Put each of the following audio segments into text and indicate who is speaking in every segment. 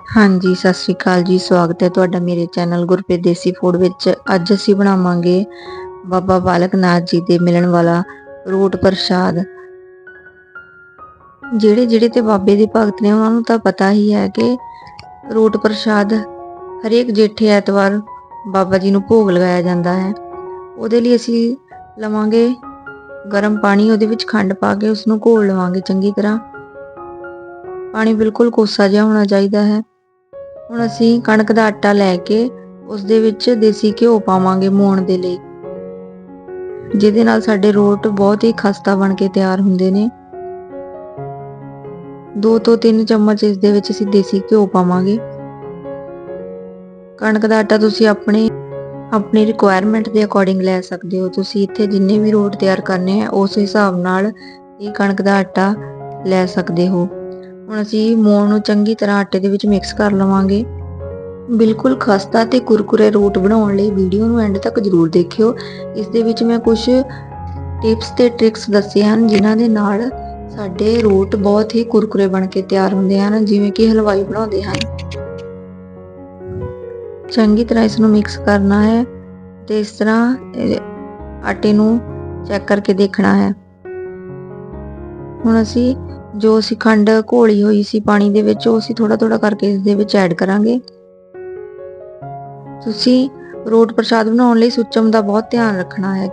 Speaker 1: ਹਾਂਜੀ, ਸਤਿ ਸ਼੍ਰੀ ਅਕਾਲ ਜੀ, ਸਵਾਗਤ ਹੈ ਤੁਹਾਡਾ ਮੇਰੇ ਚੈਨਲ ਗੁਰਪ੍ਰੀਤ ਦੇਸੀ ਫੂਡ ਵਿੱਚ। ਅੱਜ ਅਸੀਂ ਬਣਾਵਾਂਗੇ ਬਾਬਾ ਬਾਲਕ ਨਾਥ ਜੀ ਦੇ ਮਿਲਣ ਵਾਲਾ ਰੋਟ ਪ੍ਰਸ਼ਾਦ। ਜਿਹੜੇ ਜਿਹੜੇ ਤੇ ਬਾਬੇ ਦੇ ਭਗਤ ਨੇ, ਉਹਨਾਂ ਨੂੰ ਤਾਂ ਪਤਾ ਹੀ ਹੈ ਕਿ ਰੋਟ ਪ੍ਰਸ਼ਾਦ ਹਰੇਕ ਜੇਠੇ ਐਤਵਾਰ ਬਾਬਾ ਜੀ ਨੂੰ ਭੋਗ ਲਗਾਇਆ ਜਾਂਦਾ ਹੈ। ਉਹਦੇ ਲਈ ਅਸੀਂ ਲਵਾਂਗੇ ਗਰਮ ਪਾਣੀ, ਉਹਦੇ ਵਿੱਚ ਖੰਡ ਪਾ ਕੇ ਉਸ ਨੂੰ ਘੋਲ ਲਵਾਂਗੇ ਚੰਗੀ ਤਰ੍ਹਾਂ। ਪਾਣੀ ਬਿਲਕੁਲ ਕੋਸਾ ਜਿਹਾ ਹੋਣਾ ਚਾਹੀਦਾ ਹੈ। ਹੁਣ ਅਸੀਂ ਕਣਕ ਦਾ ਆਟਾ ਲੈ ਕੇ ਉਸ ਦੇ ਵਿੱਚ ਦੇਸੀ ਘਿਓ ਪਾਵਾਂਗੇ ਮੋਣ ਦੇ ਲਈ। ਜਿਹਦੇ ਨਾਲ ਸਾਡੇ ਰੋਟ ਬਹੁਤ ਹੀ ਖਸਤਾ ਬਣ ਕੇ ਤਿਆਰ ਹੁੰਦੇ ਨੇ। 2 ਤੋਂ 3 ਚਮਚ ਇਸ ਦੇ ਵਿੱਚ ਅਸੀਂ ਦੇਸੀ ਘਿਓ ਪਾਵਾਂਗੇ। ਕਣਕ ਦਾ ਆਟਾ ਤੁਸੀਂ ਆਪਣੇ, ਆਪਣੀ ਰਿਕੁਆਇਰਮੈਂਟ ਦੇ ਅਕੋਰਡਿੰਗ ਲੈ ਸਕਦੇ ਹੋ। ਤੁਸੀਂ ਇੱਥੇ ਜਿੰਨੇ ਵੀ ਰੋਟ ਤਿਆਰ ਕਰਨੇ ਆ ਉਸ ਹਿਸਾਬ ਨਾਲ ਇਹ ਕਣਕ ਦਾ ਆਟਾ ਲੈ ਸਕਦੇ ਹੋ। ਹੁਣ ਅਸੀਂ ਮੋਣ ਨੂੰ ਚੰਗੀ ਤਰ੍ਹਾਂ ਆਟੇ ਦੇ ਵਿੱਚ ਮਿਕਸ ਕਰ ਲਵਾਂਗੇ। ਬਿਲਕੁਲ ਖਸਤਾ ਤੇ ਕੁਰਕੁਰੇ ਰੋਟ ਬਣਾਉਣ ਲਈ ਵੀਡੀਓ ਨੂੰ ਐਂਡ ਤੱਕ ਜ਼ਰੂਰ ਦੇਖਿਓ। ਇਸ ਦੇ ਵਿੱਚ ਮੈਂ ਕੁਝ ਟਿਪਸ ਤੇ ਟ੍ਰਿਕਸ ਦੱਸੇ ਹਨ, ਜਿਨ੍ਹਾਂ ਦੇ ਨਾਲ ਸਾਡੇ ਰੋਟ ਬਹੁਤ ਹੀ ਕੁਰਕੁਰੇ ਬਣ ਕੇ ਤਿਆਰ ਹੁੰਦੇ ਹਨ, ਜਿਵੇਂ ਕਿ ਹਲਵਾਈ ਬਣਾਉਂਦੇ ਹਨ। ਚੰਗੀ ਤਰ੍ਹਾਂ ਇਸ ਨੂੰ ਮਿਕਸ ਕਰਨਾ ਹੈ ਤੇ ਇਸ ਤਰ੍ਹਾਂ ਆਟੇ ਨੂੰ ਚੈੱਕ ਕਰਕੇ ਦੇਖਣਾ ਹੈ। ਹੁਣ ਅਸੀਂ ਜੋ ਅਸੀਂ ਖੰਡ ਘੋਲੀ ਹੋਈ ਸੀ ਪਾਣੀ ਦੇ ਵਿੱਚ, ਉਹ ਅਸੀਂ ਥੋੜਾ ਥੋੜਾ ਕਰਕੇ ਇਸ ਦੇ ਵਿੱਚ ਐਡ ਕਰਾਂਗੇ। ਤੁਸੀਂ ਰੋਟ ਪ੍ਰਸ਼ਾਦ ਬਣਾਉਣ ਲਈ ਸੁੱਚਮ ਦਾ ਬਹੁਤ ਧਿਆਨ ਰੱਖਣਾ ਹੈ,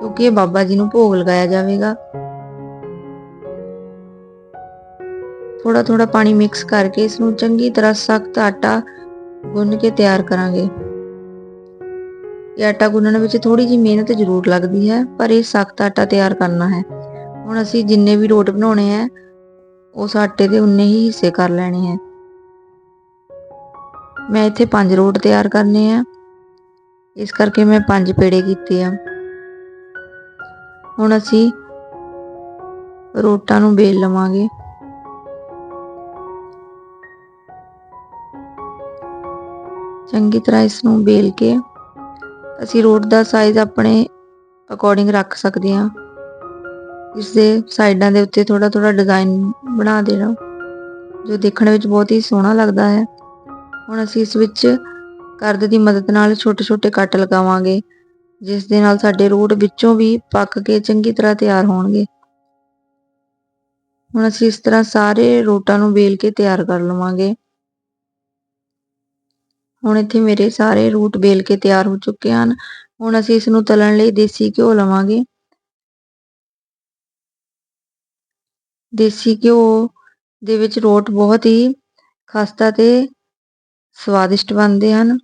Speaker 1: ਕਿਉਂਕਿ ਇਹ ਬਾਬਾ ਜੀ ਨੂੰ ਭੋਗ ਲਗਾਇਆ ਜਾਵੇਗਾ। ਥੋੜਾ ਥੋੜਾ ਪਾਣੀ ਮਿਕਸ ਕਰਕੇ ਇਸ ਨੂੰ ਚੰਗੀ ਤਰ੍ਹਾਂ ਸਖਤ ਆਟਾ ਗੁੰਨ ਕੇ ਤਿਆਰ ਕਰਾਂਗੇ। ਇਹ ਆਟਾ ਗੁੰਨਣ ਵਿੱਚ ਥੋੜੀ ਜਿਹੀ ਮਿਹਨਤ ਜ਼ਰੂਰ ਲੱਗਦੀ ਹੈ, ਪਰ ਇਹ ਸਖਤ ਆਟਾ ਤਿਆਰ ਕਰਨਾ ਹੈ। ਹੁਣ ਅਸੀਂ ਜਿੰਨੇ ਵੀ ਰੋਟ ਬਣਾਉਣੇ ਆ ਉਸ ਆਟੇ ਦੇ ਉਨੇ ਹੀ ਹਿੱਸੇ ਕਰ ਲੈਣੇ ਆ। ਮੈਂ ਇੱਥੇ ਪੰਜ ਰੋਟ ਤਿਆਰ ਕਰਨੇ ਆ। ਇਸ ਕਰਕੇ ਮੈਂ ਪੰਜ ਪੇੜੇ ਕੀਤੇ ਆ। ਹੁਣ ਅਸੀਂ ਰੋਟਾਂ ਨੂੰ ਬੇਲ ਲਵਾਂਗੇ। ਚੰਗੀ ਤਰ੍ਹਾਂ ਇਸ ਨੂੰ ਬੇਲ ਕੇ ਅਸੀਂ ਰੋਟ ਦਾ ਸਾਈਜ਼ ਆਪਣੇ ਅਕੋਰਡਿੰਗ ਰੱਖ ਸਕਦੇ ਹਾਂ ਇਸ ਦੇ ਸਾਈਡਾਂ ਦੇ ਉੱਤੇ ਥੋੜਾ ਥੋੜਾ ਡਿਜ਼ਾਈਨ ਬਣਾ ਦੇਣਾ। ਜੋ ਦੇਖਣ ਵਿੱਚ ਬਹੁਤ ਹੀ ਸੋਹਣਾ ਲੱਗਦਾ ਹੈ। ਹੁਣ ਅਸੀਂ ਇਸ ਵਿੱਚ ਕਰਦ ਦੀ ਮਦਦ ਨਾਲ ਛੋਟੇ ਛੋਟੇ ਕੱਟ ਲਗਾਵਾਂਗੇ, ਜਿਸ ਦੇ ਨਾਲ ਸਾਡੇ ਰੋਟ ਵਿੱਚੋਂ ਵੀ ਪੱਕ ਕੇ ਚੰਗੀ ਤਰ੍ਹਾਂ ਤਿਆਰ ਹੋਣਗੇ। ਹੁਣ ਅਸੀਂ ਇਸ ਤਰ੍ਹਾਂ ਸਾਰੇ ਰੋਟਾਂ ਨੂੰ ਵੇਲ ਕੇ ਤਿਆਰ ਕਰ ਲਵਾਂਗੇ। ਹੁਣ ਇੱਥੇ ਮੇਰੇ ਸਾਰੇ ਰੂਟ ਵੇਲ ਕੇ ਤਿਆਰ ਹੋ ਚੁੱਕੇ ਹਨ। ਹੁਣ ਅਸੀਂ ਇਸ ਨੂੰ ਤਲਣ ਲਈ ਦੇਸੀ ਘਿਓ ਲਵਾਂਗੇ। ਦੇਸੀ ਘਿਓ ਦੇ ਵਿੱਚ ਰੋਟ ਬਹੁਤ ਹੀ ਖਸਤਾ ਤੇ ਸਵਾਦਿਸ਼ਟ ਬਣਦੇ ਹਨ।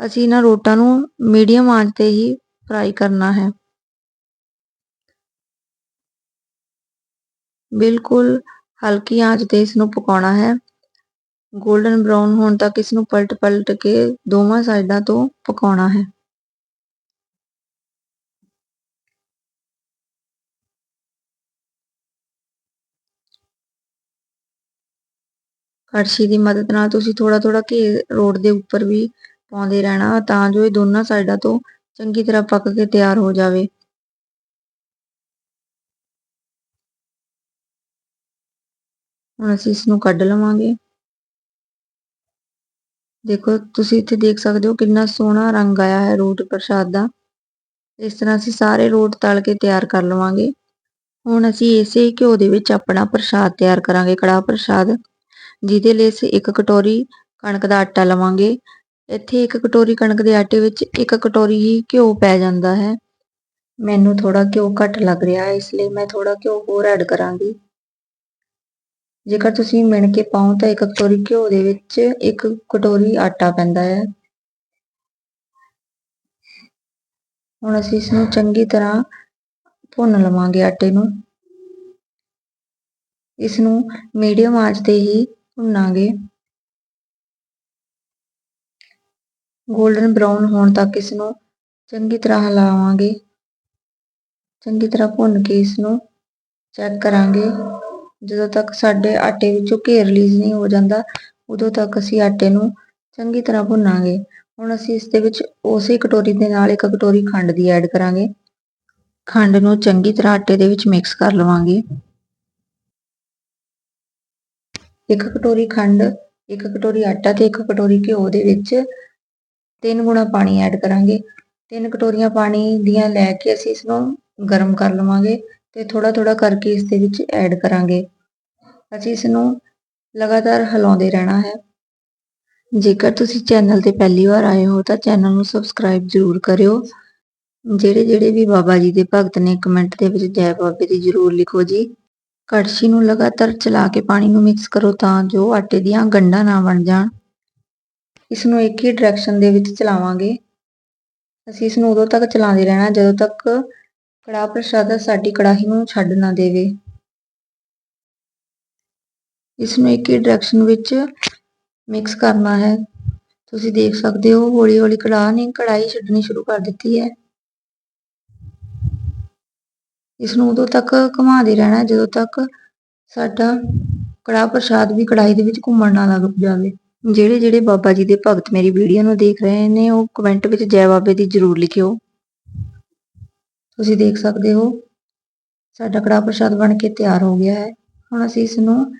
Speaker 1: ਅਸੀਂ ਇਹਨਾਂ ਰੋਟਾਂ ਨੂੰ ਮੀਡੀਅਮ ਆਂਚ ਤੇ ਹੀ ਫਰਾਈ ਕਰਨਾ ਹੈ। ਬਿਲਕੁਲ ਹਲਕੀ ਆਂਚ ਤੇ ਇਸ ਨੂੰ ਪਕਾਉਣਾ ਹੈ। 골ਡਨ ਬ੍ਰਾਊਨ ਹੋਣ ਤੱਕ ਇਸ ਨੂੰ ਪਲਟ-ਪਲਟ ਕੇ ਦੋਵਾਂ ਸਾਈਡਾਂ ਤੋਂ ਪਕਾਉਣਾ ਹੈ। ਕੜਛੀ ਦੀ ਮਦਦ ਨਾਲ ਤੁਸੀਂ ਥੋੜਾ ਥੋੜਾ ਘੀ ਰੋਡ ਦੇ ਉੱਪਰ ਵੀ ਪਾਉਂਦੇ ਰਹਿਣਾ, ਤਾਂ ਜੋ ਇਹ ਦੋਨਾਂ ਸਾਈਡਾਂ ਤੋਂ ਚੰਗੀ ਤਰ੍ਹਾਂ ਪੱਕ ਕੇ ਤਿਆਰ ਹੋ ਜਾਵੇ। ਹੁਣ ਅਸੀਂ ਇਸ ਨੂੰ ਕੱਢ ਲਵਾਂਗੇ। ਦੇਖੋ, ਤੁਸੀਂ ਇੱਥੇ ਦੇਖ ਸਕਦੇ ਹੋ ਕਿੰਨਾ ਸੋਹਣਾ ਰੰਗ ਆਇਆ ਹੈ ਰੋਟ ਪ੍ਰਸ਼ਾਦ ਦਾ। ਇਸ ਤਰ੍ਹਾਂ ਅਸੀਂ ਸਾਰੇ ਰੋਟ ਤਲ ਕੇ ਤਿਆਰ ਕਰ ਲਵਾਂਗੇ। ਹੁਣ ਅਸੀਂ ਇਸੇ ਘਿਓ ਦੇ ਵਿੱਚ ਆਪਣਾ ਪ੍ਰਸ਼ਾਦ ਤਿਆਰ ਕਰਾਂਗੇ, ਕੜਾਹ ਪ੍ਰਸ਼ਾਦ। ਜਿਹਦੇ ਲਈ ਅਸੀਂ ਇੱਕ ਕਟੋਰੀ ਕਣਕ ਦਾ ਆਟਾ ਲਵਾਂਗੇ। ਇੱਥੇ ਇੱਕ ਕਟੋਰੀ ਕਣਕ ਦੇ ਆਟੇ ਵਿੱਚ ਇੱਕ ਕਟੋਰੀ ਹੀ ਘਿਓ ਪੈ ਜਾਂਦਾ ਹੈ। ਮੈਨੂੰ ਥੋੜਾ ਘਿਓ ਘੱਟ ਲੱਗ ਰਿਹਾ ਹੈ, ਇਸ ਲਈ ਮੈਂ ਥੋੜਾ ਘਿਓ ਹੋਰ ਐਡ ਕਰਾਂਗੀ। ਜੇਕਰ ਤੁਸੀਂ ਮਿਣ ਕੇ ਪਾਉ ਤਾਂ ਇੱਕ ਕਟੋਰੀ ਘਿਓ ਦੇ ਵਿੱਚ ਇੱਕ ਕਟੋਰੀ ਆਟਾ ਪੈਂਦਾ ਹੈ। ਹੁਣ ਅਸੀਂ ਇਸ ਨੂੰ ਚੰਗੀ ਤਰ੍ਹਾਂ ਭੁੰਨ ਲਵਾਂਗੇ ਆਟੇ ਨੂੰ। ਇਸ ਨੂੰ ਮੀਡੀਅਮ ਆਂਚ ਤੇ ਹੀ ਭੁੰਨਾਂਗੇ। 골ਡਨ ਬ੍ਰਾਊਨ ਹੋਣ ਤੱਕ ਇਸ ਨੂੰ ਚੰਗੀ ਤਰ੍ਹਾਂ ਹਿਲਾਵਾਂਗੇ। ਚੰਗੀ ਤਰ੍ਹਾਂ ਭੁੰਨ ਕੇ ਇਸ ਨੂੰ ਚੈੱਕ ਕਰਾਂਗੇ। ਜਦੋਂ ਤੱਕ ਸਾਡੇ ਆਟੇ ਵਿੱਚੋਂ ਘੇਰ ਰਿਲੀਜ਼ ਨਹੀਂ ਹੋ ਜਾਂਦਾ, ਉਦੋਂ ਤੱਕ ਅਸੀਂ ਆਟੇ ਨੂੰ ਚੰਗੀ ਤਰ੍ਹਾਂ ਭੁੰਨਾਂਗੇ। ਹੁਣ ਅਸੀਂ ਇਸ ਦੇ ਵਿੱਚ ਉਸੇ ਕਟੋਰੀ ਦੇ ਨਾਲ ਇੱਕ ਕਟੋਰੀ ਖੰਡ ਦੀ ਐਡ ਕਰਾਂਗੇ। ਖੰਡ ਨੂੰ ਚੰਗੀ ਤਰ੍ਹਾਂ ਆਟੇ ਦੇ ਵਿੱਚ ਮਿਕਸ ਕਰ ਲਵਾਂਗੇ। ਇੱਕ ਕਟੋਰੀ ਖੰਡ, ਇੱਕ ਕਟੋਰੀ ਆਟਾ ਤੇ ਇੱਕ ਕਟੋਰੀ ਘਿਓ ਦੇ ਵਿੱਚ ਤਿੰਨ ਗੁਣਾ ਪਾਣੀ ਐਡ ਕਰਾਂਗੇ। ਤਿੰਨ ਕਟੋਰੀਆਂ ਪਾਣੀ ਦੀਆਂ ਲੈ ਕੇ ਅਸੀਂ ਇਸ ਨੂੰ ਗਰਮ ਕਰ ਲਵਾਂਗੇ ਤੇ ਥੋੜਾ ਥੋੜਾ ਕਰਕੇ ਇਸ ਦੇ ਵਿੱਚ ਐਡ ਕਰਾਂਗੇ। ਅਸੀਂ ਇਸ ਨੂੰ ਲਗਾਤਾਰ ਹਿਲਾਉਂਦੇ ਰਹਿਣਾ ਹੈ। ਜੇਕਰ ਤੁਸੀਂ ਚੈਨਲ ਤੇ ਪਹਿਲੀ ਵਾਰ ਆਏ ਹੋ ਤਾਂ ਚੈਨਲ ਨੂੰ ਸਬਸਕ੍ਰਾਈਬ ਜ਼ਰੂਰ ਕਰਿਓ। ਜਿਹੜੇ ਜਿਹੜੇ ਵੀ ਬਾਬਾ ਜੀ ਦੇ ਭਗਤ ਨੇ ਕਮੈਂਟ ਦੇ ਵਿੱਚ ਜੈ ਬਾਬੇ ਦੀ ਜ਼ਰੂਰ ਲਿਖੋ ਜੀ। ਕੜਛੀ ਨੂੰ ਲਗਾਤਾਰ ਚਲਾ ਕੇ ਪਾਣੀ ਨੂੰ ਮਿਕਸ ਕਰੋ ਤਾਂ ਜੋ ਆਟੇ ਦੀਆਂ ਗੰਢਾਂ ਨਾ ਬਣ ਜਾਣ। ਇਸ ਨੂੰ ਇੱਕ ਹੀ ਡਾਇਰੈਕਸ਼ਨ ਦੇ ਵਿੱਚ ਚਲਾਵਾਂਗੇ। ਅਸੀਂ ਇਸ ਨੂੰ ਉਦੋਂ ਤੱਕ ਚਲਾਉਂਦੇ ਰਹਿਣਾ ਜਦੋਂ ਤੱਕ ਕੜਾਹ ਪ੍ਰਸ਼ਾਦਾ ਸਾਡੀ ਕੜਾਹੀ ਨੂੰ ਛੱਡ ਨਾ ਦੇਵੇ। ਇਸ ਨੂੰ ਇੱਕ ਹੀ ਡਾਇਰੈਕਸ਼ਨ ਵਿੱਚ ਮਿਕਸ ਕਰਨਾ ਹੈ। ਤੁਸੀਂ ਦੇਖ ਸਕਦੇ ਹੋ ਹੌਲੀ ਹੌਲੀ ਕੜਾਹ ਨੇ ਕੜਾਹੀ ਛੱਡਣੀ ਸ਼ੁਰੂ ਕਰ ਦਿੱਤੀ ਹੈ। ਇਸ ਨੂੰ ਉਦੋਂ ਤੱਕ ਘੁਮਾਉਂਦੇ ਰਹਿਣਾ ਜਦੋਂ ਤੱਕ ਸਾਡਾ ਕੜਾਹ ਪ੍ਰਸ਼ਾਦ ਵੀ ਕੜਾਹੀ ਦੇ ਵਿੱਚ ਘੁੰਮਣ ਨਾ ਲੱਗ ਜਾਵੇ। ਜਿਹੜੇ ਜਿਹੜੇ ਬਾਬਾ ਜੀ ਦੇ ਭਗਤ ਮੇਰੀ ਵੀਡੀਓ ਨੂੰ ਦੇਖ ਰਹੇ ਨੇ, ਉਹ ਕਮੈਂਟ ਵਿੱਚ ਜੈ ਬਾਬੇ ਦੀ ਜ਼ਰੂਰ ਲਿਖਿਓ। ਤੁਸੀਂ ਦੇਖ ਸਕਦੇ ਹੋ, ਸਾਡਾ ਕੜਾਹ ਪ੍ਰਸ਼ਾਦ ਬਣ ਕੇ ਤਿਆਰ ਹੋ ਗਿਆ ਹੈ। ਹੁਣ ਅਸੀਂ ਇਸ ਨੂੰ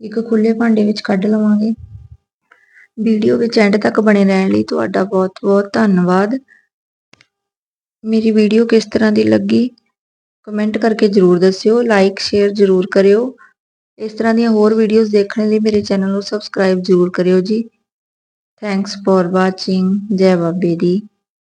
Speaker 1: ਇੱਕ ਖੁੱਲੇ ਭਾਂਡੇ ਵਿੱਚ ਕੱਢ ਲਵਾਂਗੇ। ਵੀਡੀਓ ਵਿੱਚ ਐਂਡ ਤੱਕ ਬਣੇ ਰਹਿਣ ਲਈ ਤੁਹਾਡਾ ਬਹੁਤ-ਬਹੁਤ ਧੰਨਵਾਦ। ਮੇਰੀ ਵੀਡੀਓ ਕਿਸ ਤਰ੍ਹਾਂ ਦੀ ਲੱਗੀ ਕਮੈਂਟ ਕਰਕੇ ਜ਼ਰੂਰ ਦੱਸਿਓ ਲਾਈਕ ਸ਼ੇਅਰ ਜ਼ਰੂਰ ਕਰਿਓ। ਇਸ ਤਰ੍ਹਾਂ ਦੀਆਂ ਹੋਰ ਵੀਡੀਓਜ਼ ਦੇਖਣ ਲਈ ਮੇਰੇ ਚੈਨਲ ਨੂੰ ਸਬਸਕ੍ਰਾਈਬ ਜ਼ਰੂਰ ਕਰਿਓ ਜੀ। ਥੈਂਕਸ ਫॉर ਵਾਚਿੰਗ ਜੈ ਬਾਬੇ ਦੀ।